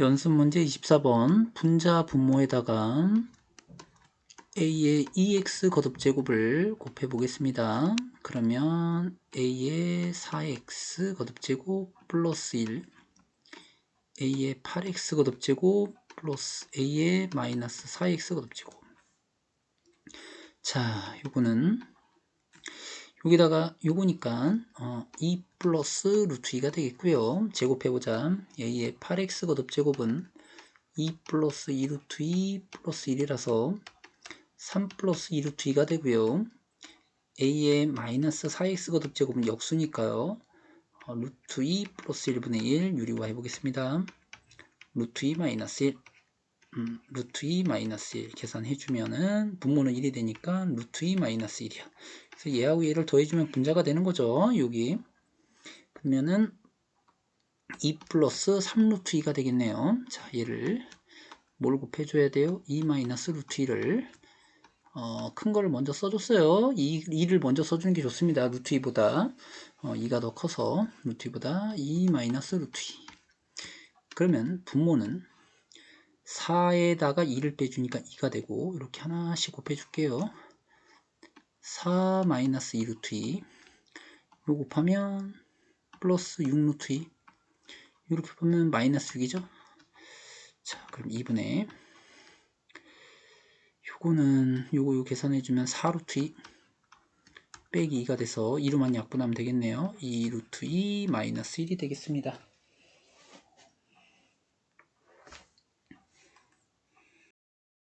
연습 문제 24번 분자 분모에다가 a의 2x 거듭제곱을 곱해 보겠습니다. 그러면 a의 4x 거듭제곱 플러스 1 a의 8x 거듭제곱 플러스 a의 마이너스 4x 거듭제곱 자 요거는 여기다가 요거니까 어, 2 플러스 루트 2가 되겠고요. 제곱해보자. a의 8x 거듭 제곱은 2 플러스 2 루트 2 플러스 1이라서 3 플러스 2 루트 2가 되고요. a의 마이너스 4x 거듭 제곱은 역수니까요. 어, 루트 2 플러스 1분의 1 유리화 해보겠습니다. 루트 2 마이너스 1 음, 루트 2 마이너스 1 계산해주면은 분모는 1이 되니까 루트 2 마이너스 1이야. 그래서 얘하고 얘를 더해주면 분자가 되는 거죠. 여기. 그러면은 2 플러스 3 루트 2가 되겠네요. 자, 얘를 뭘 곱해줘야 돼요? 2 마이너스 루트 2를 어, 큰 거를 먼저 써줬어요. 2, 2를 먼저 써주는 게 좋습니다. 루트 2보다 어, 2가 더 커서 루트 2보다 2 마이너스 루트 2 그러면 분모는 4에다가 2를 빼주니까 2가 되고 이렇게 하나씩 곱해줄게요. 4 마이너스 2 루트 2 이거 곱하면 플러스 6 루트 2 이렇게 보면 마이너스 6이죠. 자 그럼 2분의 요거는 요거 요 계산해주면 4 루트 2 빼기 2가 돼서 2로만 약분하면 되겠네요. 2 루트 2 마이너스 1이 되겠습니다.